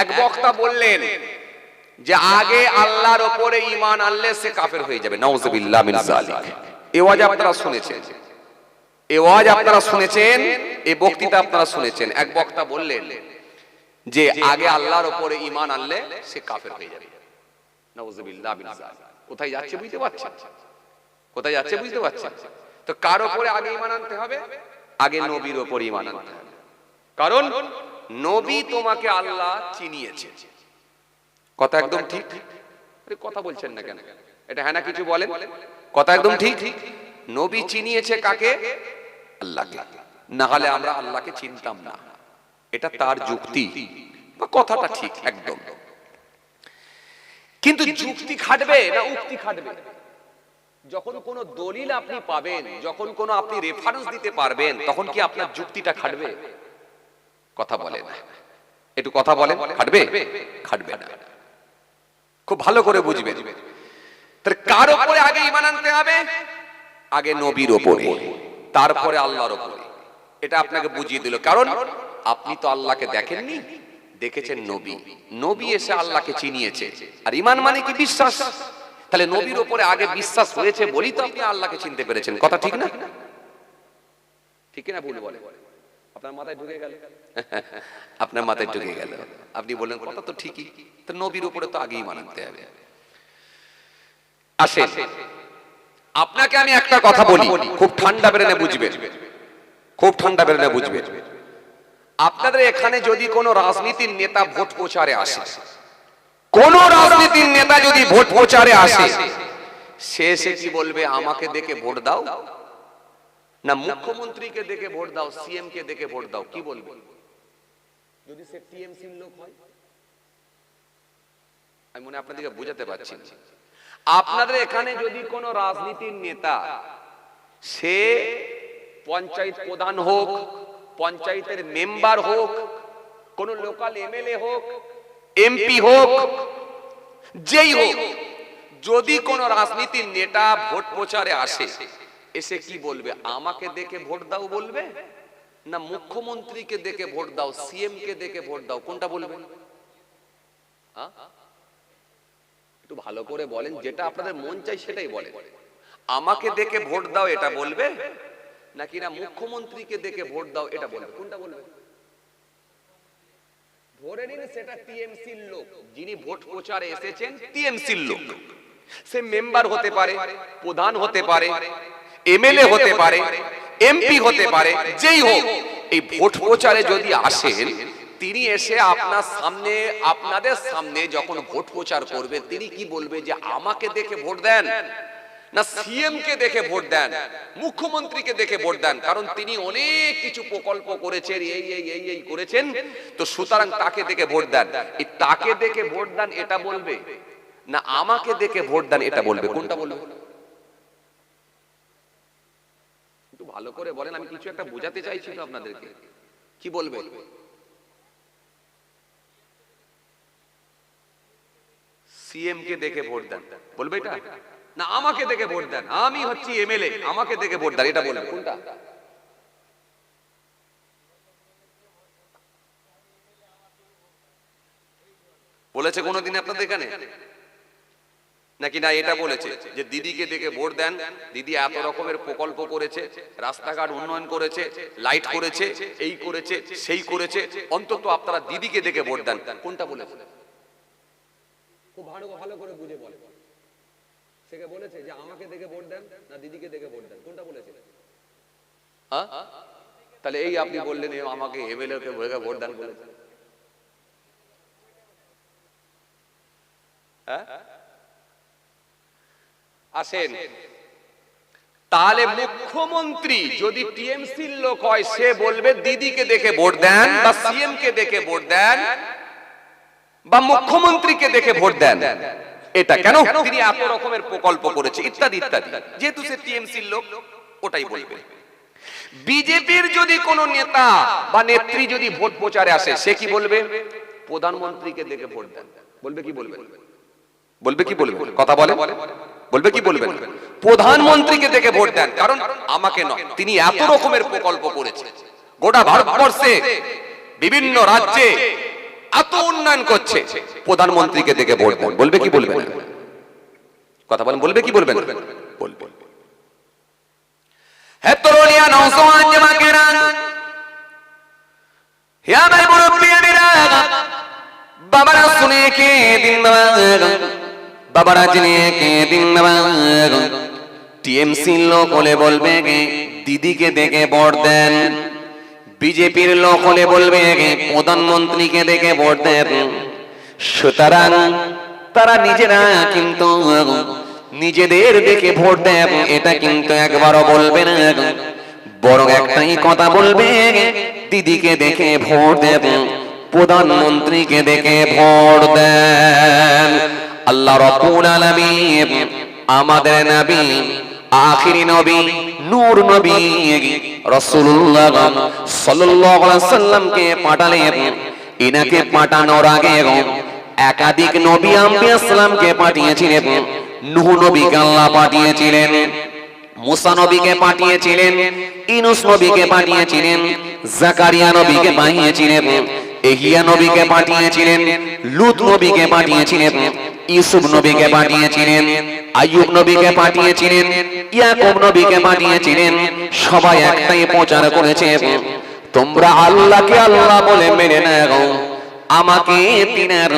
এক বক্তা বললেন যে আগে আল্লাহর ওপরে ঈমান আনলে সে কাফের হয়ে যাবে। নাউজুবিল্লাহ মিন আপনারা শুনেছেন। এ ওয়াজ আপনারা শুনেছেন এই বক্তৃতা আপনারা শুনেছেন। এক বক্তা বললেন যে আগে আল্লাহর ওপরে ঈমান আনলে সে কাফের হয়ে যাবে। নাউজুবিল্লাহ মিন কোথায় যাচ্ছে বুঝতে পারছেন? কোথায় যাচ্ছে বুঝতে পারছেন? তো কার ওপরে আগে ঈমান আনতে হবে? আগে নবীর ওপরে ঈমান আনতে হবে। কারণ নবী তোমাকে আল্লাহ চিনিয়েছে। কথা একদম ঠিক? আরে কথা বলছেন না কেন? এটা হ্যাঁ না কিছু বলেন? কথা একদম ঠিক? নবী চিনিয়েছে কাকে? আল্লাহকে। না হলে আমরা আল্লাহকে চিনতাম না। এটা তার যুক্তি। বা কথাটা ঠিক একদম। কিন্তু যুক্তি খাটবে না উক্তি খাটবে? যখন কোন দলিল আপনি পাবেন যখন কোন আপনি রেফারেন্স দিতে পারবেন তখন কি আপনার যুক্তিটা খাটবে? কথা বলেন। একটু কথা বলেন, খাটবে? খাটবে না। খুব ভালো করে বুঝবেন। তাহলে কার উপরে আগে ইমান আনতে হবে? আগে নবীর ওপরে তারপরে আল্লাহর ওপরে এটা আপনাকে বুঝিয়ে দিল। কারণ আপনি তো আল্লাহকে দেখেননি, দেখেছেন নবী। নবী এসে আল্লাহকে চিনিয়েছে। আর ইমান মানে কি বিশ্বাস? তাহলে নবীর ওপরে আগে বিশ্বাস হয়েছে বলি তো আপনি আল্লাহকে চিনতে পেরেছেন। কথা ঠিক না? ঠিক না ভুল বলে? আপনার মাথায় ঢুকে গেল। আপনার মাথায় ঢুকে গেল। আপনি বললেন কথা তো ঠিকই। তো নবীর উপরে তো আগেই মানাতে হবে। আসেন আপনাকে আমি একটা কথা বলি। খুব ঠান্ডা বেরেনে বুঝবে। খুব ঠান্ডা বেরেনে বুঝবে। আপনাদের এখানে যদি কোনো রাজনীতির নেতা ভোট প্রচারে আসে কোন রাজনীতির নেতা যদি ভোট প্রচারে আসে সে এসে কি বলবে আমাকে দেখে ভোট দাও? না মুখ্যমন্ত্রীকে দেখে ভোট দাও সিএম কে দেখে ভোট দাও কি বলবে? যদি সে টিএমসির লোক হয়? আমি মনে আপনাদেরকে বোঝাতে পারছি আপনাদের এখানে যদি কোনো রাজনীতির নেতা সে পঞ্চায়েত প্রধান হোক পঞ্চায়েতের মেম্বার হোক কোন লোকাল এমএলএ হোক এমপি হোক যেই হোক যদি কোন রাজনীতির নেতা ভোট প্রচারে আসে এসে কি বলবে? আমাকে দেখে ভোট দাও বলবে? না মুখ্যমন্ত্রীকে দেখে ভোট দাও সিএম কে দেখে ভোট দাও কোনটা বলবে? একটু ভালো করে বলেন যেটা আপনাদের মন চাই সেটাই বলেন। আমাকে দেখে ভোট দাও এটা বলবে? নাকি না মুখ্যমন্ত্রীকে দেখে ভোট দাও এটা বলবে? কোনটা বলবে? ধরে নিন সেটা টিএমসির লোক। যিনি ভোট প্রচারে এসেছেন টিএমসির লোক। সে মেম্বার হতে পারে প্রধান হতে পারে এমএলএ হতে পারে এমপি হতে পারে যেই হোক এই ভোট প্রচারে যদি আসেন তিনি এসে আপনার সামনে আপনাদের সামনে যখন ভোট প্রচার করবে তিনি কি বলবে যে আমাকে দেখে ভোট দেন? না সিএম কে দেখে ভোট দেন। মুখ্যমন্ত্রীকে দেখে ভোট দেন কারণ তিনি অনেক কিছু প্রকল্প করেছেন এই এই এই এই করেছেন। তো সুতরাং তাকে দেখে ভোট দেন। এই তাকে দেখে ভোট দেন এটা বলবে। না আমাকে দেখে ভোট দেন এটা বলবে। কোনটা বলবে একটু ভালো করে বলেন, আমি কিছু একটা বোঝাতে চাইছি তো আপনাদেরকে। কি বলবে? সিএম কে দেখে ভোট দেন। বলবে এটা? না, আমাকে দেখে ভোট দেন। আমি হচ্ছি এমএলএ আমাকে দেখে ভোট দেন, এটা বলবে। কোনটা? বলেছে কোনোদিন আপনাদের এখানে? নাকি না এটা বলেছে? যে দিদিকে দেখে ভোট দেন দিদি এত রকমের প্রকল্প করেছে রাস্তাঘাট উন্নয়ন করেছে লাইট করেছে এই করেছে সেই করেছে অন্তত আপনারা দিদিকে দেখে ভোট দেন। কোনটা বলেছে? খুব ভালো ভালো করে বুঝে বলে। সেকে বলেছে যে আমাকে দেখে ভোট দেন না দিদিকে দেখে ভোট দেন। কোনটা বলেছে? হ্যাঁ তাহলে এই আপনি বললেন আমাকে এমএলএ কে ভোট দেন বলেছে। হ্যাঁ? আসেন তাহলে মুখ্যমন্ত্রী যদি টিএমসির লোক হয় সে বলবে দিদিকে দেখে ভোট দেন বা সিএম কে দেখে ভোট দেন বা মুখ্যমন্ত্রীকে দেখে ভোট দেন। এটা কেন? তিনি এত রকমের প্রকল্প করেছে ইত্যাদি ইত্যাদি। যেহেতু সে টিএমসির লোক ওটাই বলবে। বিজেপির যদি কোন নেতা বা নেত্রী যদি ভোট প্রচারে আসে সে কি বলবে? প্রধানমন্ত্রীকে দেখে ভোট দেন। বলবে কি বলবে? বলবে কি বলবে? কথা বলে। বলবে কি বলবেন প্রধানমন্ত্রীকে দেখে ভোট দেন, কারণ আমাকে নয়, তিনি এত রকমের প্রকল্প করেছে। গোটা ভারতবর্ষে বিভিন্ন রাজ্যে এত উন্নয়ন করছে, প্রধানমন্ত্রীকে দেখে ভোট দেন। বলবে কি বলবে কথা বলেন, বলবে কি বলবে না? বলবে। হে তরুণিয়া নওজওয়ান জামাকেরা হে আমার মুরব্বিয়ানেরা বাবারা শুনে কে দিন বাবারা জেনে দিন বাবা? টিএমসি লোক হলে বলবে দিদিকে দেখে ভোট দেন। বিজেপির লোক হলে বলবে প্রধানমন্ত্রীকে দেখে ভোট দেন। সুতরাং তারা নিজেরা কিন্তু নিজেদের দেখে ভোট দেন, এটা কিন্তু একবারও বলবে না। বরং একটাই কথা বলবে দিদিকে দেখে ভোট দেব প্রধানমন্ত্রীকে দেখে ভোট দেন। আল্লাহ রব্বুল আলামিন, আমাদের নবী, আখিরি নবী, নূর নবী, রাসূলুল্লাহ সাল্লাল্লাহু আলাইহি সাল্লামকে পাঠালেন। ইনাকে পাঠানোর আগে একাধিক নবী আম্বিয়া সালামকে পাঠিয়েছিলেন। নূহ নবীকে আল্লাহ পাঠিয়েছিলেন, মুসা নবীকে পাঠিয়েছিলেন, ইনুস নবীকে পাঠিয়েছিলেন, জাকারিয়া নবীকে পাঠিয়েছিলেন। এহিয়া নবীকে পাঠিয়েছিলেন, লুত নবীকে পাঠিয়েছিলেন, ইউসুফ নবীকে পাঠিয়েছিলেন, আইয়ুব নবীকে পাঠিয়েছিলেন, ইয়াকুব নবীকে পাঠিয়েছিলেন, সবাই একটাই প্রচার করেছে। তোমরা আল্লাহকে আল্লাহ বলে মেনে নাও, আমাকে তিনার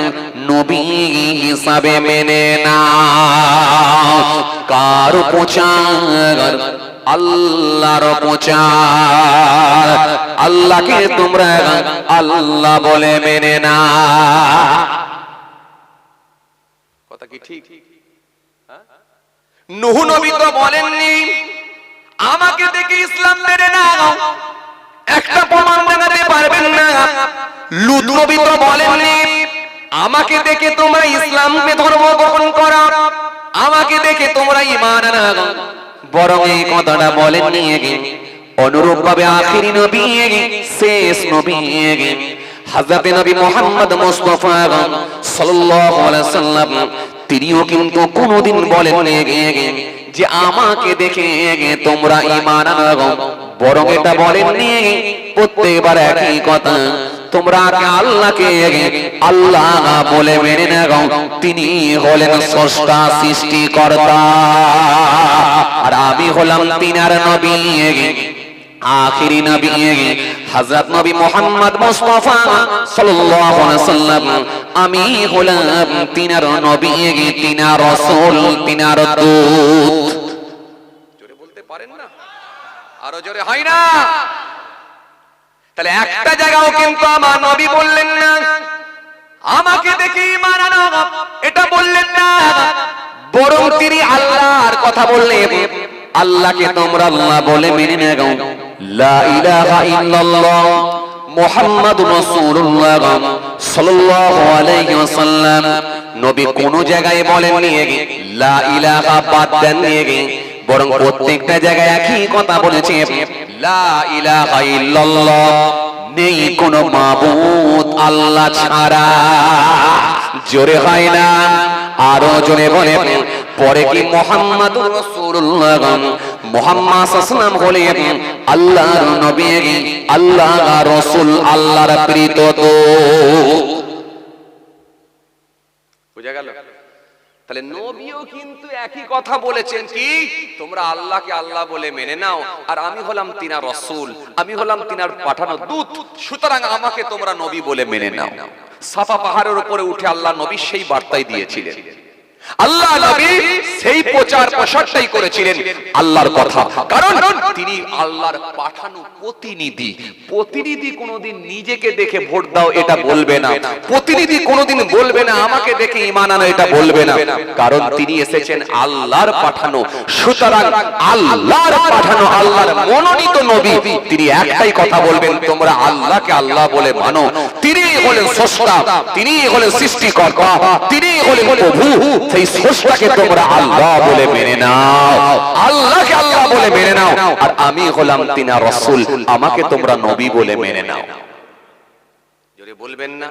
নবী হিসাবে মেনে না কার প্রচার আল্লাহর প্রচার। আল্লাহকে তোমরা আল্লাহ বলে মেনে না কথা কি ঠিক? নুহু নবী তো বলেননি, আমাকে দেখে ইসলাম মেনে নাও। একটা প্রমাণ দেখাতে পারবেন না। লুত নবী তো বলেননি, আমাকে দেখে তোমরা ইসলামকে ধর্ম গ্রহণ করো আমাকে দেখে তোমরা ঈমান আনো। বরং এই কথাটা বলেননি অনুরূপ ভাবে আখিরি নবী শেষ নবী হযরত নবী মুহাম্মদ মুস্তাফা সাল্লাল্লাহু আলাইহি সাল্লাম, তিনিও কিন্তু কোনোদিন বলেননি যে আমাকে দেখে তোমরা ঈমান আনো বরং এটা বলেননি প্রত্যেকবার একই কথা তোমরা আল্লাহকে আল্লাহ বলে মেনে নাও? তিনি হলেন স্রষ্টা, সৃষ্টিকর্তা। আর আমি হলাম তিনার নবী। আখিরি নবী। হযরত নবী মুহাম্মদ মুস্তাফা সাল্লাল্লাহু আলাইহি সাল্লাম আমি হলাম তিনার নবী, তিনার রাসূল, তিনার দূত। জোরে বলতে পারেন না? আরও জোরে হয় না? তাহলে একটা জায়গাও কিন্তু আমার নবী বললেন না। আমাকে দেখে মানানো এটা বললেন না। বরং তিনি আল্লাহর কথা বললেন। আল্লাহকে তোমরা আল্লাহ বলে মেনে নাও। লা ইলাহা ইল্লাল্লাহ মুহাম্মাদুর রাসূলুল্লাহ সাল্লাল্লাহু আলাইহি ওয়াসাল্লাম। নবী কোন জায়গায় বলেননি। লা ইলাহা বাদ দেননি। বরং প্রত্যেকটা জায়গায় একই কথা বলেছে নেই আল্লাহ ছাড়া। জোরে হয় না? আরও জোরে বলে পরে কি মোহাম্মদ নবী আল্লাহ রাসূল, আল্লাহর বুঝা গেল? তাহলে নবীও কিন্তু একই কথা বলেছেন কি? তোমরা আল্লাহকে আল্লাহ বলে মেনে নাও। আর আমি হলাম তিনার রসুল, আমি হলাম তিনার পাঠানো দূত। সুতরাং আমাকে তোমরা নবী বলে মেনে নাও। সাফা পাহাড়ের উপরে উঠে আল্লাহ নবী সেই বার্তাই দিয়েছিলেন। আল্লাহ নবী সেই প্রচার প্রসারটাই করেছিলেন আল্লাহর কথা। কারণ তিনি আল্লাহর পাঠানো প্রতিনিধি। প্রতিনিধি কোনোদিন নিজেকে দেখে ভোট দাও এটা বলবে না। প্রতিনিধি কোনোদিন বলবে না আমাকে দেখে ইমান আনো এটা বলবে না। কারণ তিনি এসেছেন আল্লাহর পাঠানো। সুতরাং আল্লাহর পাঠানো আল্লাহর মনোনীত নবী তিনি একটাই কথা বলবেন তোমরা আল্লাহকে আল্লাহ বলে মানো। তিনি হলেন স্রষ্টা। তিনি হলেন সৃষ্টিকর্তা। তিনি হলেন প্রভু। সেই স্রষ্টাকে তোমরা আল্লাহ বলে মেনে নাও। আল্লাহকে আল্লাহ বলে মেনে নাও। আর আমি হলাম তিনা রসুল, আমাকে তোমরা নবী বলে মেনে নাও। জোরে বলবেন না?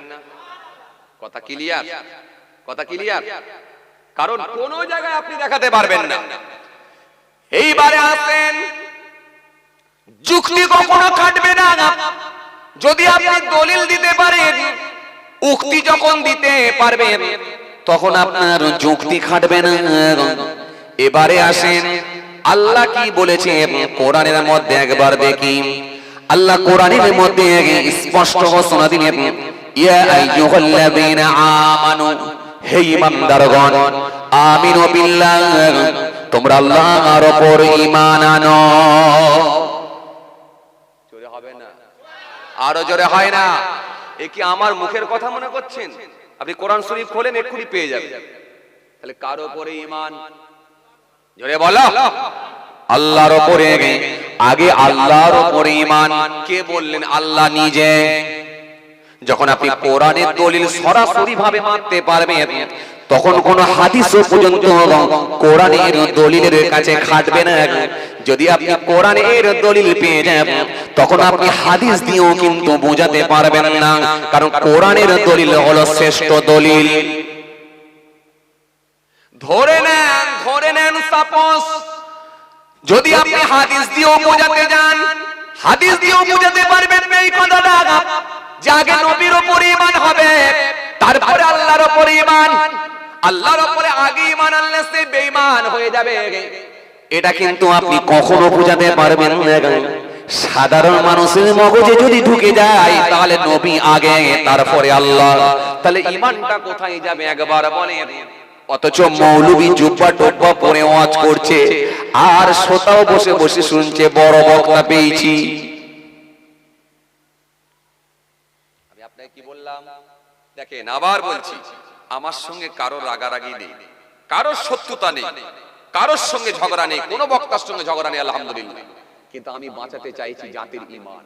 কথা ক্লিয়ার কথা ক্লিয়ার কারণ কোন জায়গায় আপনি দেখাতে পারবেন না। এইবারে আসেন। যুক্তি কখনো কাটবে না। যদি আপনি দলিল দিতে পারেন, উক্তি যখন দিতে পারবেন তখন আপনার যুক্তি খাটবে না। এবারে আসেন। আল্লাহ কি বলেছে? কোরআনের মধ্যে একবার দেখি। আল্লাহ কোরআনের মধ্যে স্পষ্ট ঘোষণা দিলেন। ইয়া আইয়ুহাল্লাযীনা আমানু। হে ঈমানদারগণ আমিনু বিল্লাহ। তোমরা আল্লাহর উপর ঈমান আনো। জোরে হবে না? আরও জোরে হয় না? এ কি আমার মুখের কথা মনে করছেন? আপনি কোরআন শরীফ খোলেন, এক্ষুনি পেয়ে যাবেন। তাহলে কার ওপরে ইমান জোরে বলো। আল্লাহর ওপরে আগে আল্লাহর ওপরে ইমান কে বললেন? আল্লাহ নিজে। যখন আপনি কোরআনের দলিল সরাসরি ভাবে মানতে পারবেন তখন কোন হাদিসও পর্যন্ত কোরআনের দলিলের কাছে খাটবে না। যদি আপনি কোরআনের দলিল পেয়ে যান তখন আপনি হাদিস দিয়েও কিন্তু বোঝাতে পারবেন না। কারণ কোরআনের দলিল হলো শ্রেষ্ঠ দলিল। ধরে নেন ধরে নেন সাপোজ যদি আপনি হাদিস দিয়েও বোঝাতে যান হাদিস দিয়েও বোঝাতে পারবেন না এই কথাটা। যে আগে নবীর উপর ঈমান হবে, তারপরে আল্লাহর উপর ঈমান। আল্লাহর উপরে আগে ঈমান আনলে সে বেঈমান হয়ে যাবে। এটা কিন্তু আপনি কখনো বোঝাতে পারবেন না। সাধারণ মানুষের মগজে যদি ঢুকে যায়, তাহলে নবী আগে, তারপরে আল্লাহ। তাহলে ঈমানটা কোথায় যাবে একবার বলেন। অথচ মৌলবী জুব্বা টোব্বা পরে ওয়াজ করছে। আর শ্রোতাও বসে বসে শুনছে, বড় বক্তা পেয়েছি আমি আপনাকে কি বললাম দেখেন, আবার বলছি, আমার সঙ্গে কারও রাগারাগি নেই, কারোর শত্রুতা নেই, কারোর সঙ্গে ঝগড়া নেই, কোনো বক্তার সঙ্গে ঝগড়া নেই, আলহামদুলিল্লাহ। কিন্তু আমি বাঁচাতে চাইছি জাতির ইমান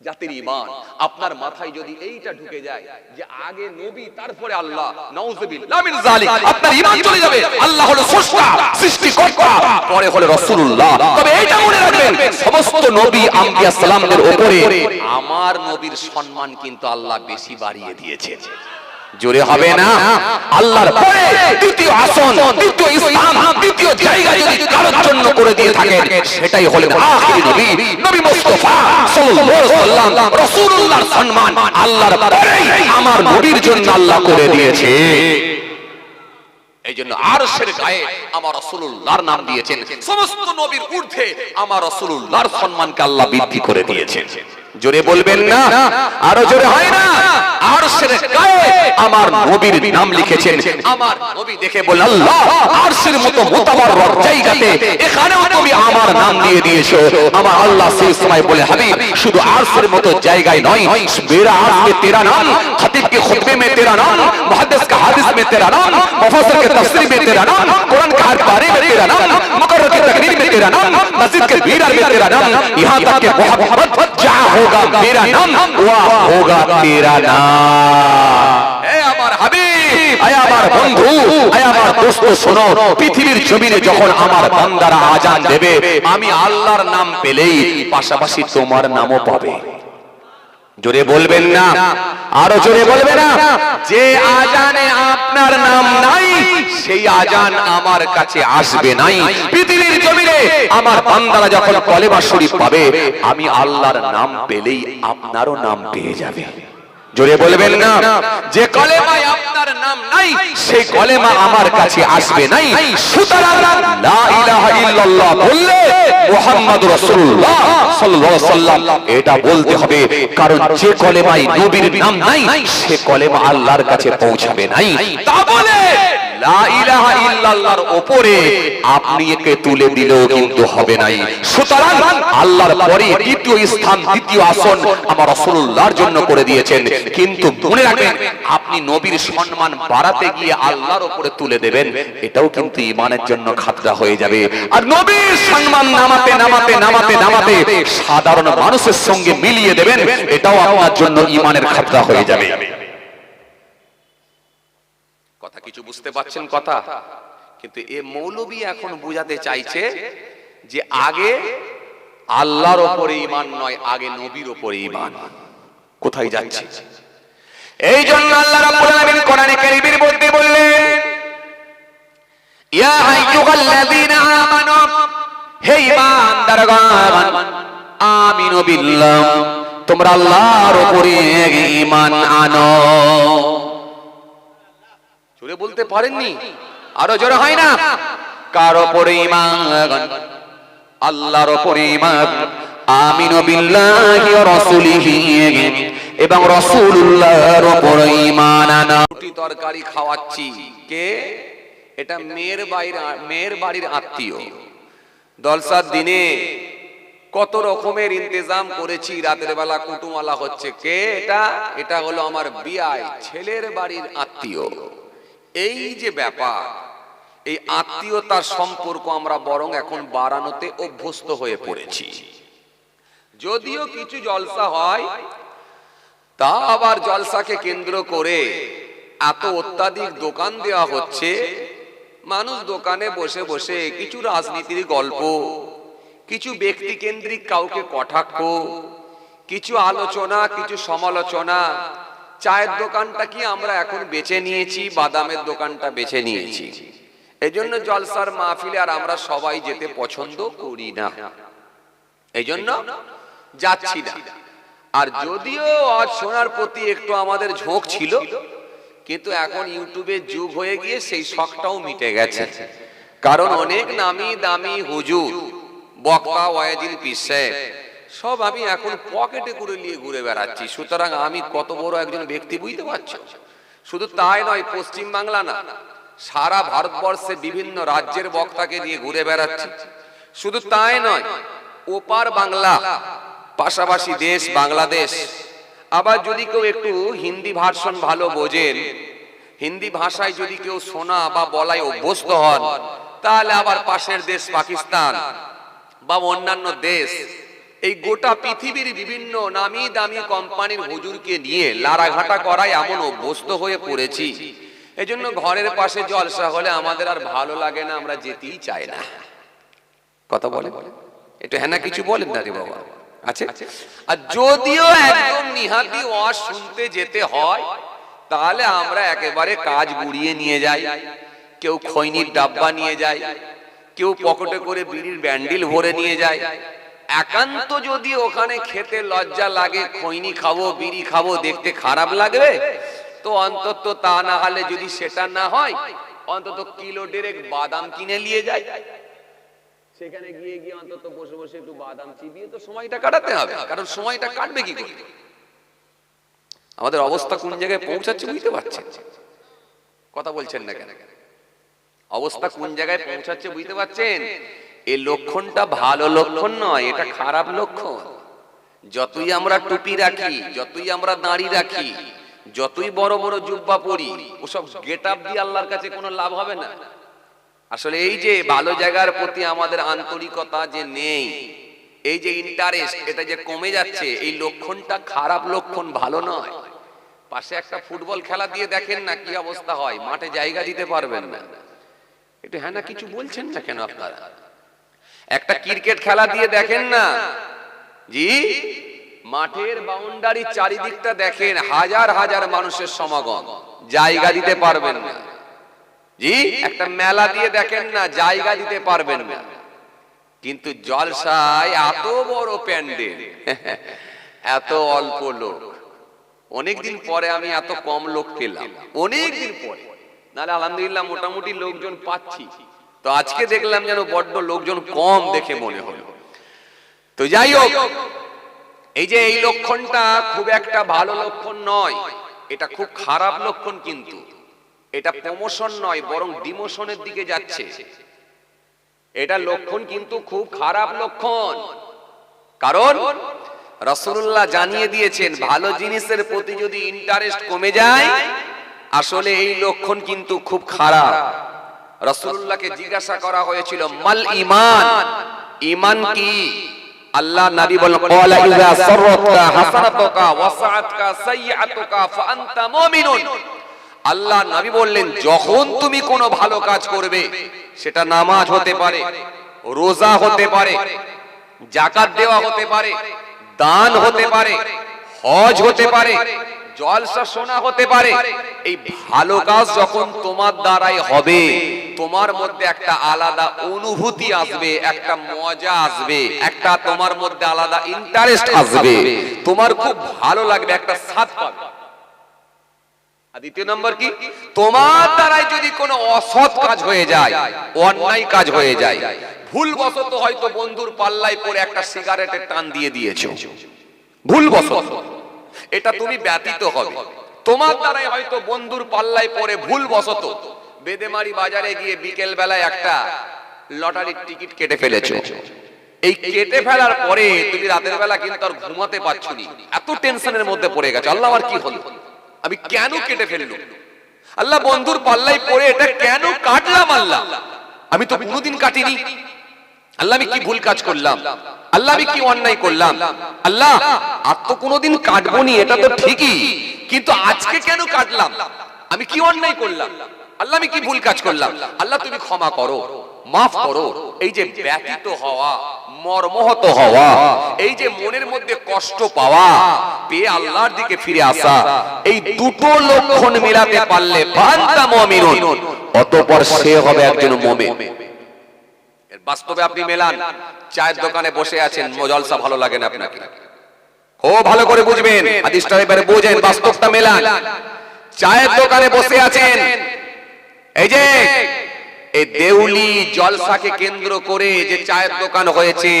জাতির ইমান আপনার মাথায় যদি এইটা ঢুকে যায় যে আগে নবী তারপরে আল্লাহ নাউজুবিল্লাহ মিন যালিক। আপনার ইমান চলে যাবে। আল্লাহ হলো স্রষ্টা সৃষ্টিকর্তা। পরে হলো রাসূলুল্লাহ। তবে এইটা মনে রাখবেন সমস্ত নবী আম্বিয়া সালামদের উপরে আমার নবীর সম্মান কিন্তু আল্লাহ বেশি বাড়িয়ে দিয়েছে জোরে হবে না। আল্লাহর পরে দ্বিতীয় আসন দ্বিতীয় ইসলাম দ্বিতীয় জায়গা যদি কারোর জন্য করে দিয়ে থাকেন সেটাই হলেন আখিরি নবী। নবী মুস্তাফা সাল্লাল্লাহু আলাইহি ওয়াসাল্লাম রাসূলুল্লাহর সম্মান। আল্লাহর পরেই আমার নবীর জন্য আল্লাহ করে দিয়েছে। এই জন্য আরশের গায়ে আমার রাসূলুল্লাহর নাম দিয়েছেন। সমস্ত নবীর ঊর্ধ্বে আমার রাসূলুল্লাহর সম্মানকে আল্লাহ বৃদ্ধি করে দিয়েছেন। জোরে বলবেন না আরও জোরে হয় না। আমার নবীর নাম লিখেছেন। আমার নবী দেখে আমার নাম দিয়ে দিয়েছ। আমার আল্লাহ বলে হাবিব শুধু আরশের মতো জায়গায় নয় তেরা নাম খতিব কে মে তেরা নাম মুহাদ্দিস কা হাদিস মে তেরা নাম মুফাসসির কে তাফসীর মে তেরা নাম কোরআন কা হর পারে মে তেরা নাম মুকরর কে তাকরীর মে তেরা নাম মসজিদ কে বিরার মে তেরা নাম ইহাঁ তক কে মোহাম্মদ होगा मेरा नाम वहां होगा तेरा नाम এ আমার হাবিব আয় আমার বন্ধু আয় আমার দোস্ত শোনো পৃথিবীর জমিনে যখন আমার বান্দারা আজান দেবে আমি আল্লাহর নাম পেলেই পাশাপাশি তোমার নামও পাবে জোরে বলবেন না। আরও জোরে বলবে না। যে আজানে আপনার নাম নাই, সেই আজান আমার কাছে আসবে নাই। পৃথিবীর জমিনে আমার বান্দারা যখন কলেমা শরীফ পাবে, আমি আল্লাহর নাম পেলেই আপনারও নাম পেয়ে যাবে। জোরে বলবেন না। যে কলেমায় আপনার নাম নাই, সেই কলেমা আমার কাছে আসবে নাই। সুতরাং লা ইলাহা ইল্লাল্লাহ বললে মুহাম্মদ রাসূলুল্লাহ সাল্লাল্লাহু আলাইহি সাল্লাম এটা বলতে হবে, কারণ যে কলেমায় নবীর নাম নাই, সে কলেমা আল্লাহর কাছে পৌঁছাবে নাই। তা বলে আমার এটাও কিন্তু ইমানের জন্য খাতরা হয়ে যাবে। আর নবীর সম্মান নামাতে নামাতে নামাতে নামাতে সাধারণ মানুষের সঙ্গে মিলিয়ে দেবেন, এটাও আপনার জন্য ইমানের খাতরা হয়ে যাবে। কথা, কিছু বুঝতে পারছেন কথা? কিন্তু এ মৌলবী এখন বুঝাতে চাইছে যে আগে আল্লাহর ওপরে ইমান নয়, আগে নবীর ওপরে ইমান কোথায় যাচ্ছে? এই জন্য আল্লাহ রাব্বুল আলামিন কোরআনে কারীমের মধ্যে বললেন, ইয়া আইয়ুহাল্লাযীনা আমানু, হে ঈমানদারগণ, আমিনু বিল্লাহ, তোমরা আল্লাহর উপরে ঈমান আনো। জোরে বলতে পারেননি। আরও জোরে হয় না। কার উপরে ঈমান? আল্লাহর উপরে ঈমান। আমিনু বিল্লাহি রাসূলিহি। এবং রাসূলুল্লাহর উপরে ঈমান আনা। রুটি তরকারি খাওয়াচ্ছি। কে? এটা মেয়ের বাড়ির মেয়ের বাড়ির আত্মীয়। দলসার দিনে কত রকমের ইন্তজাম করেছি। রাতের বেলা কুটুমালা হচ্ছে। কে এটা? এটা হলো আমার বিয়াই ছেলের বাড়ির আত্মীয়। এই যে ব্যাপার, এই আত্মীয়তার সম্পর্ক আমরা বরং এখন বাড়ানোতে অভ্যস্ত হয়ে পড়েছি। যদিও কিছু জলসা হয়, তা আবার জলসাকে কেন্দ্র করে এত অত্যাধিক দোকান দেওয়া হচ্ছে, মানুষ দোকানে বসে বসে কিছু রাজনীতির গল্প, কিছু ব্যক্তি কেন্দ্রিক কাউকে কটাক্ষ, কিছু আলোচনা, কিছু সমালোচনা চায়ের দোকানটা কি আমরা এখন বেছে নিয়েছি? বাদামের দোকানটা বেছে নিয়েছি। এই জন্য জলসার মাহফিলে আর আমরা সবাই যেতে পছন্দ করি না। এই জন্য যাচ্ছি না। আর যদিও আজ শোনার প্রতি একটু আমাদের ঝোঁক ছিল, কিন্তু এখন ইউটিউবের যুগ হয়ে গিয়ে সেই শখটাও মিটে গেছে। কারণ অনেক নামি দামি হুজুর, বক্তা ওয়াজিল পিসে। সব আমি এখন পকেটে করে নিয়ে ঘুরে বেড়াচ্ছি। সুতরাং আমি কত বড় একজন ব্যক্তি বুঝতে পারছ? শুধু তাই নয় পশ্চিম বাংলা না, সারা ভারতবর্ষে বিভিন্ন রাজ্যের বক্তাকে নিয়ে ঘুরে বেড়াচ্ছি। শুধু তাই নয়, ওপার বাংলা, পাশাপাশি দেশ বাংলাদেশ। আবার যদি কেউ একটু হিন্দি ভার্সন ভালো বোঝেন, হিন্দি ভাষায় যদি কেউ শোনা বা বলায় অভ্যস্ত হন, তাহলে আবার পাশের দেশ পাকিস্তান বা অন্যান্য দেশ এই গোটা পৃথিবীর বিভিন্ন নামি দামি কোম্পানির হুজুরকে নিয়ে লারাঘাটা করায় এমন অভ্যস্ত হয়ে পড়েছি। এজন্য ঘরের পাশে জলসা হলে আমাদের আর ভালো লাগে না, আমরা যেতেই চাই না। কথা বলে একটু হ্যাঁ না কিছু বলেন না রে বাবা। আছে? আর যদিও একদম নিহাতি ওয়াজ শুনতে যেতে হয়, তাহলে আমরা একেবারে কাজ বুড়িয়ে নিয়ে যাই। কেউ খৈনির ডাব্বা নিয়ে যায়, কেউ পকেটে করে বিড়ির ব্যান্ডিল ভরে নিয়ে যায়। একান্ত যদি ওখানে খেতে লজ্জা লাগে, খৈনি খাব, বিড়ি খাব, দেখতে খারাপ লাগবে তো অন্তত তা না হলে যদি সেটা না হয়, অন্তত কিলো ডেরেক বাদাম কিনে নিয়ে যায় সেখানে গিয়ে গিয়ে অন্তত বসে বসে একটু বাদাম চিবিয়ে তো সময়টা কাটাতে হবে, কারণ সময়টা কাটবে কি করে? আমাদের অবস্থা কোন জায়গায় পৌঁছাচ্ছে বুঝতে পারছেন? কথা বলছেন না কেন? অবস্থা কোন জায়গায় পৌঁছাচ্ছে বুঝতে পারছেন? এই লক্ষণটা ভালো লক্ষণ নয়, এটা খারাপ লক্ষণ। যতই আমরা টুপি রাখি, যতই আমরা দাড়ি রাখি, যতই বড় বড় জুব্বা পরি, ওসব গেট আপ দিয়ে আল্লাহর কাছে কোনো লাভ হবে না। আসলে এই যে ভালো জায়গার প্রতি আমাদের আন্তরিকতা যে নেই, এই যে ইন্টারেস্ট এটা যে কমে যাচ্ছে, এই লক্ষণটা খারাপ লক্ষণ, ভালো নয়। পাশে একটা ফুটবল খেলা দিয়ে দেখেন না কি অবস্থা হয়, মাঠে জায়গা দিতে পারবেন না। একটু হ্যাঁ না, কিছু বলছেন না কেন আপনারা? একটা ক্রিকেট খেলা দিয়ে দেখেন না। জি? মাঠের বাউন্ডারি চারিদিকটা দেখেন, হাজার হাজার মানুষের সমাগম। জায়গা দিতে পারবেন না। জি? একটা মেলা দিয়ে দেখেন না, জায়গা দিতে পারবেন না। কিন্তু জলসায় এত বড় প্যান্ডেল, এত অল্প লোক। অনেকদিন পরে আমি এত কম লোক পেলাম। অনেকদিন পরে। নাহলে আলহামদুলিল্লাহ মোটামুটি লোকজন পাচ্ছি। তো আজকে দেখলাম যেন বড্ড লোকজন কম দেখে মনে হলো। তো যাই হোক এই যে এই লক্ষণটা খুব একটা ভালো লক্ষণ নয়। এটা খুব খারাপ লক্ষণ কিন্তু। এটা প্রমোশন নয় বরং ডিমোশনের দিকে যাচ্ছে। এটা লক্ষণ কিন্তু খুব খারাপ লক্ষণ। কারণ রসুল্লাহ জানিয়ে দিয়েছেন ভালো জিনিসের প্রতি যদি ইন্টারেস্ট কমে যায় আসলে এই লক্ষণ কিন্তু খুব খারাপ। রসুল্লাহকে জিজ্ঞাসা করা হয়েছিল মাল ইমান ইমান কি? আল্লাহ নবী বলেন ক্বালা ইযা সাররাতকা হাসানাতুকা ওয়াসাআতকা সাইয়্যাতুকা ফাআনতা মুমিনুন। আল্লাহ নবী বললেন যখন তুমি কোনো ভালো কাজ করবে সেটা নামাজ হতে পারে রোজা হতে পারে জাকাত দেওয়া হতে পারে দান হতে পারে হজ হতে পারে জলসা শোনা হতে পারে। এই ভালো কাজ যখন তোমার দ্বারাই হবে, তোমার মধ্যে একটা আলাদা অনুভূতি আসবে, একটা মজা আসবে, একটা তোমার মধ্যে আলাদা ইন্টারেস্ট আসবে। তোমার খুব ভালো লাগবে, একটা স্বাদ পাবে। দ্বিতীয় নম্বর কি? তোমার দ্বারাই যদি কোনো অসৎ কাজ হয়ে যায়, অন্যায় কাজ হয়ে যায় ভুল বশত হয়তো বন্ধুর পাল্লায় পড়ে একটা সিগারেটের টান দিয়ে দিয়েছ। ভুল বশত এটা তুমি ব্যতীত হবে। তোমার দ্বারাই হয়তো বন্ধুর পাল্লায় পড়ে ভুল বশত বেদেমারি বাজারে গিয়ে বিকেল বেলায় একটা লটারির টিকিট কেটে ফেলেছো। এই কেটে ফেলার পরে তুমি রাতের বেলা কিন্তু আর ঘুমাতে পারছ নি। এত টেনশনের মধ্যে পড়ে গেছো। আল্লাহ আর কি হলো? আমি কেন কেটে ফেলল আল্লাহ বন্ধুর পাল্লাই পড়ে এটা কেন কাটলাম আল্লাহ? আমি তো কোনোদিন কাটিনি। আল্লাহ আমি কি ভুল কাজ করলাম? আল্লাহ আমি কি অন্যায় করলাম? আল্লাহ, আর তো কোনোদিন কাটবো নি, এটা তো ঠিকই, কিন্তু আজকে কেন কাটলাম? আমি কি অন্যায় করলাম? আল্লাহ আমি কি ভুল কাজ করলাম? আল্লাহ তুমি ক্ষমা করো, মাফ করো। এই যে ব্যতীত হওয়া, মর্মহত হওয়া, এই যে মনের মধ্যে কষ্ট পাওয়া, পেয়ে আল্লাহর দিকে ফিরে আসা, এই দুটো লক্ষণ মেলাতে পারলে বান্দা মুমিনুন, অতঃপর সে হবে একজন মুমিন। এর বাস্তবে আপনি মেলান, চায়ের দোকানে বসে আছেন জলসা ভালো লাগে না আপনাকে। ও ভালো করে বুঝবেন হাদিসটা এবারে বুঝেন, বাস্তবটা মেলান। চায়ের দোকানে বসে আছেন, এই যে, এই দেউলি জলসাকে কেন্দ্র করে যে চায়ের দোকান হয়েছে,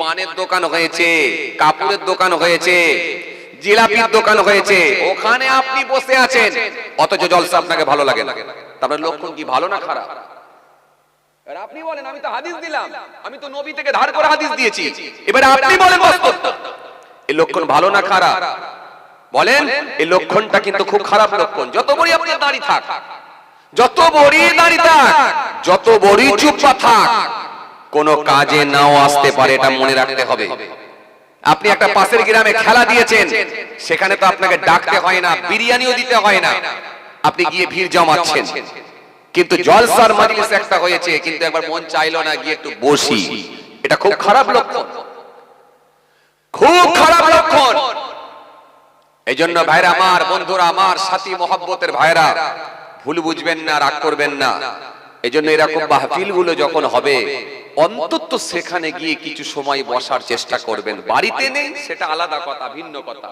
পানের দোকান হয়েছে, কাপড়ের দোকান হয়েছে, জিলাপির দোকান হয়েছে, ওখানে আপনি বসে আছেন। অথচ জলসা আপনাকে ভালো লাগে না। তারপরে লক্ষণ কি, ভালো না খারাপ? আপনি বলেন আমি তো হাদিস দিলাম। আমি তো নবী থেকে ধার করে হাদিস দিয়েছি। এবারে আপনি বলেন এই লক্ষণ ভালো না খারাপ? বলেন এই লক্ষণটা কিন্তু খুব খারাপ লক্ষণ। যত বড়ই আপনার দাঁড়ি থাক যত দাঁড়ি থাক যত চুপা থাক কোন কাজে নাও আসতে পারে এটা মনে রাখতে হবে। আপনি একটা পাশের গ্রামে খেলা দিয়েছেন সেখানে তো আপনাকে ডাকতে হয় না বিরিয়ানিও দিতে হয় না। আপনি গিয়ে ভিড় জমাচ্ছেন। কিন্তু জলসার মাজলিস একটা হয়েছে কিন্তু একবার মন চাইলো না গিয়ে একটু বসি। এটা খুব খারাপ লক্ষণ। খুব খারাপ লক্ষণ। এই জন্য ভাইরা আমার বন্ধুরা আমার সাথী মহব্বতের ভাইরা ভুল বুঝবেন না রাগ করবেন না। এই জন্য এরকম মাহফিলগুলো যখন হবে অন্তত সেখানে গিয়ে কিছু সময় বসার চেষ্টা করবেন। বাড়িতে নেই সেটা আলাদা কথা ভিন্ন কথা।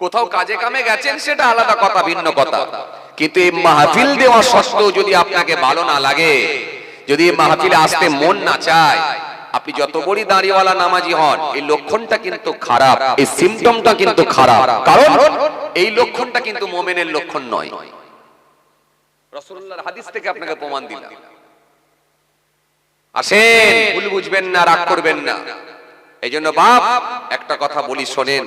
কোথাও কাজে কামে গেছেন সেটা আলাদা কথা ভিন্ন কথা। কিন্তু এই মাহফিল দেওয়া সত্ত্বেও যদি আপনাকে ভালো না লাগে যদি এই মাহফিলে আসতে মন না চায় আপনি যত বড়ই দাঁড়িওয়ালা নামাজি হন এই লক্ষণটা কিন্তু খারাপ এই সিমটমটা কিন্তু খারাপ। কারণ এই লক্ষণটা কিন্তু মোমেনের লক্ষণ নয়। রসুল্লাহর হাদিস থেকে আপনাকে প্রমাণ দিলাম। আসেন ভুল বুঝবেন না রাগ করবেন না। এই জন্য বাপ একটা কথা বলি শোনেন।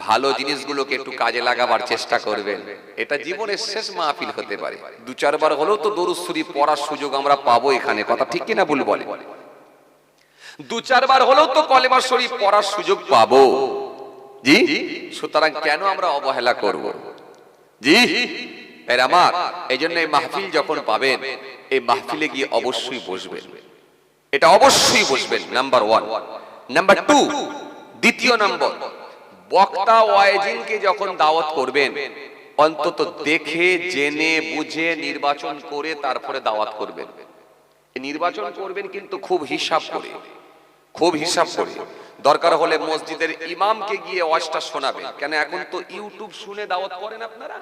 ভালো জিনিসগুলোকে একটু কাজে লাগাবার চেষ্টা করবেন। এটা জীবনের শেষ মাহফিল হতে পারে। দু চারবার হলেও তো দরুদ পড়ার সুযোগ আমরা পাবো এখানে। কথা ঠিক কিনা ভুল বলে? দু চারবার হলেও তো কলেমা শরীফ পড়ার সুযোগ পাবো। জি? সুতরাং কেন আমরা অবহেলা করব? জি? এর আমার এই জন্য এই মাহফিল যখন পাবেন এই মাহফিলে গিয়ে অবশ্যই বসবেন। এটা অবশ্যই বসবেন নাম্বার ওয়ান। নাম্বার টু দ্বিতীয় নম্বর। বক্তা ওয়াইজিনকে যখন দাওয়াত করবেন, অন্তত দেখে, জেনে, বুঝে নির্বাচন করে তারপরে দাওয়াত করবেন। নির্বাচন করবেন কিন্তু খুব হিসাব করে, খুব হিসাব করে। দরকার হলে মসজিদের ইমামকে গিয়ে ওয়াজটা শোনাবেন। কেন এখন তো ইউটিউব শুনে দাওয়াত করেন আপনারা?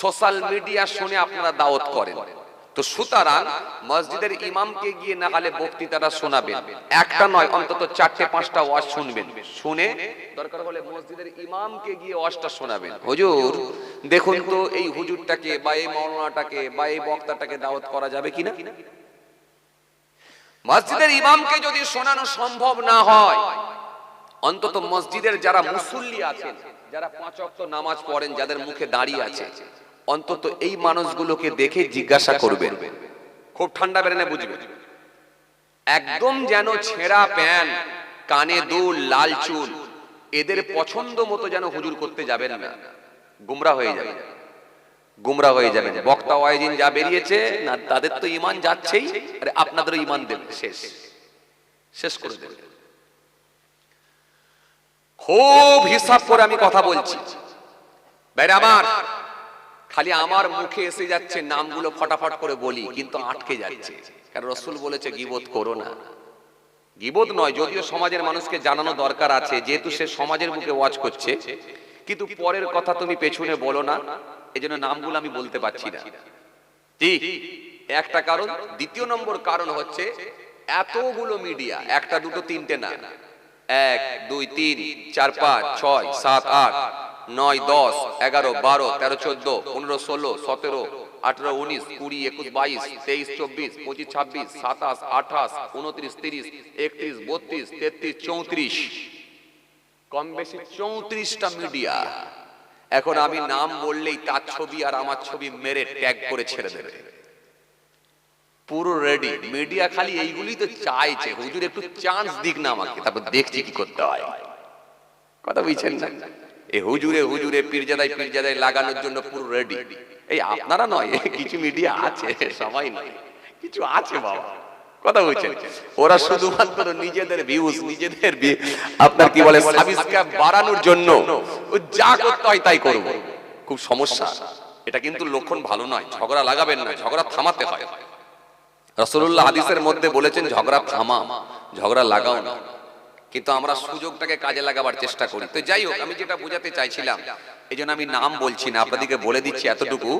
সোশ্যাল মিডিয়া শুনে আপনারা দাওয়াত করেন। তো সুতরাং মসজিদের ইমামকে গিয়ে না হলে বক্তৃতাটা শোনাবেন। একটা নয়, অন্তত চারটে, পাঁচটা ওয়াজ শুনবেন। শুনে দরকার হলে মসজিদের ইমামকে গিয়ে ওয়াজটা শোনাবেন। হুজুর, দেখুন তো এই হুজুরটাকে বা এই মৌলানাটাকে বা এই বক্তাটাকে দাওয়াত করা যাবে কিনা? মসজিদের ইমামকে যদি শোনানো সম্ভব না হয়, অন্তত মসজিদের যারা মুসল্লি আছেন, যারা পাঁচ ওয়াক্ত নামাজ পড়েন, যাদের মুখে দাঁড়িয়ে আছে অন্তত এই মানুষগুলোকে দেখে জিজ্ঞাসা করবেন। খুব ঠান্ডা বেরেনে বুঝবে। একদম যেন ছেঁড়া প্যান, কানে দুল, লাল চুল, এদের পছন্দ মতো যেন হুজুর করতে যাবেন না। গুমরা হয়ে যাবে গুমরা হয়ে যাবেন। বক্তা ওয়াইজিন যা বেরিয়েছে, না তাদের তো ইমান যাচ্ছেই। আরে আপনাদেরও ইমান দেবে। শেষ। শেষ করে দেবে। খুব হিসাব করে আমি কথা বলছি। বাইরে আমার খালি আমার মুখে এসে যাচ্ছে, নামগুলো ফটাফট করে বলি, কিন্তু আটকে যাচ্ছে। কারণ রসুল বলেছে গিবোধ করো না। গিবোধ নয়, যদিও সমাজের মানুষকে জানানো দরকার আছে, যেহেতু সে সমাজের বুকে ওয়াচ করছে, কিন্তু পরের কথা তুমি পেছনে বলো না, এজন্য নামগুলো আমি বলতে পারছি না। একটা কারণ, দ্বিতীয় নম্বর কারণ হচ্ছে, এতগুলো মিডিয়া, একটা, দুটো, তিনটে না, এক, দুই, তিন, চার, পাঁচ, ছয়, সাত, আট নয় দশ এগারো বারো তেরো চোদ্দ পনেরো ষোলো সতেরো আঠারো উনিশ কুড়ি একুশ বাইশ তেইশ চব্বিশ পঁচিশ ছাব্বিশ সাতাশ আঠাশ উনত্রিশ তিরিশ একত্রিশ বত্রিশ তেত্রিশ চৌত্রিশ। কম বেশি চৌত্রিশটা মিডিয়া এখন আমি নাম বললেই তার ছবি আর আমার ছবি মেরে ট্যাগ করে ছেড়ে দেবে। পুরো রেডি মিডিয়া খালি এইগুলি তো চাইছে। হুজুর একটু চান্স দিক না আমাকে। তারপর দেখছি কি করতে হয়। কথা বুঝছেন? না এই হুজুরে হুজুরে পীরজাদাই পীরজাদাই লাগানোর জন্য পুরো রেডি এই আপনারা নয়, কিছু মিডিয়া আছে, সবাই নয়। কিছু আছে বাবা। কথা ওরা শুধুমাত্র নিজেদের ভিউজ নিজেদের আপনার কি বলে সাবস্ক্রাইব বাড়ানোর জন্য যা করতে হয় তাই করব। খুব সমস্যা। এটা কিন্তু লক্ষণ ভালো নয়। ঝগড়া লাগাবেন না, ঝগড়া থামাতে হয়। রসুল্লাহ হাদিসের মধ্যে বলেছেন, ঝগড়া থামা, ঝগড়া লাগাও না। কিন্তু আমরা সুযোগটাকে কাজে লাগাবার চেষ্টা করি। তো যাই হোক, আমি যেটা বোঝাতে চাইছিলাম এই আমি নাম বলছি না, আপনাদেরকে বলে দিচ্ছি এতটুকু।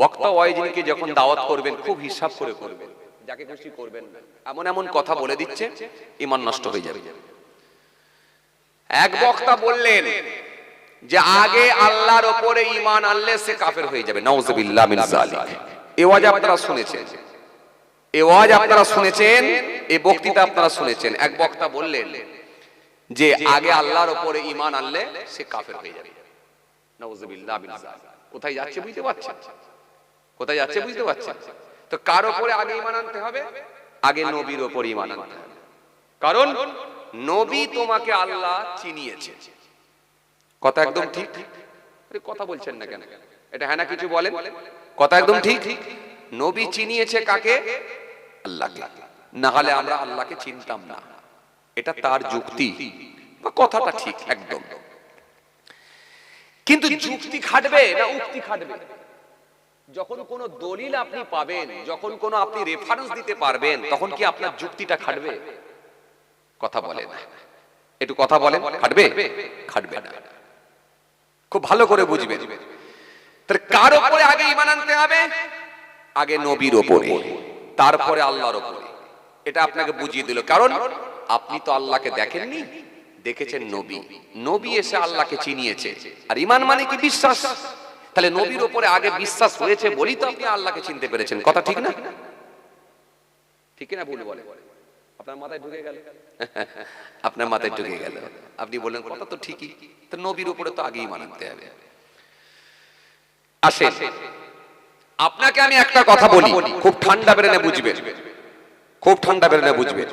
বক্তা ওয়াইজিনকে যখন দাওয়াত করবেন, খুব হিসাব করে করবেন, যাকে খুশি করবেন এমন এমন কথা বলে দিচ্ছে, ইমান নষ্ট হয়ে যাবে। এক বক্তা বললেন যে, আগে আল্লাহর ওপরে ইমান আনলে সে কাফের হয়ে যাবে। নাউজুবিল্লাহ মিন জালিক এ ওয়াজ আপনারা শুনেছেন। এ ওয়াজ আপনারা শুনেছেন এই বক্তৃতা আপনারা শুনেছেন। এক বক্তা বললেন যে আগে আল্লাহর ওপরে ইমান আনলে সে কাফের হয়ে যাবে। কোথায় যাচ্ছে বুঝতে পারছেন? কোথায় যাচ্ছে বুঝতে পারছেন? তো কার ওপরে আগে ইমান আনতে হবে? আগে নবীর ওপর ইমান আনতে হবে। কারণ নবী তোমাকে আল্লাহ চিনিয়েছে। কথা একদম ঠিক? কথা বলছেন না কেন? এটা হ্যাঁ না কিছু বলেন? কথা একদম ঠিক? নবী চিনিয়েছে কাকে? আল্লাহকে। না হলে আমরা আল্লাহকে চিনতাম না। এটা তার যুক্তি বা কথাটা ঠিক একদম। কিন্তু যুক্তি খাটবে না উক্তি খাটবে? যখন কোনো দলিল আপনি পাবেন যখন কোনো আপনি রেফারেন্স দিতে পারবেন তখন কি আপনার যুক্তিটা খাটবে? কথা বলেন একটু কথা বলেন খাটবে? খাটবে না। খুব ভালো করে বুঝবে তাহলে কার উপরে আগে ইমান আনতে হবে? আগে নবীর ওপরে তারপরে আল্লাহর ওপরে এটা আপনাকে বুঝিয়ে দিল। কারণ আপনি তো আল্লাহকে দেখেননি? দেখেছেন নবী। নবী এসে আল্লাহকে চিনিয়েছে। আর ইমান মানে কি বিশ্বাস? তাহলে নবীর ওপরে আগে বিশ্বাস হয়েছে বলি তো আপনি আল্লাহকে চিনতে পেরেছেন। কথা ঠিক না? ঠিক না ভুল বলে? আপনার মাথায় ঢুকে গেল। আপনার মাথায় ঢুকে গেল। আপনি বললেন কথা তো ঠিকই। তো নবীর উপরে তো আগেই মানাতে হবে। আসে আপনাকে আমি একটা কথা বলি। খুব ঠান্ডা বেরেনে বুঝবেন। খুব ঠান্ডা বেরেনে বুঝবেন।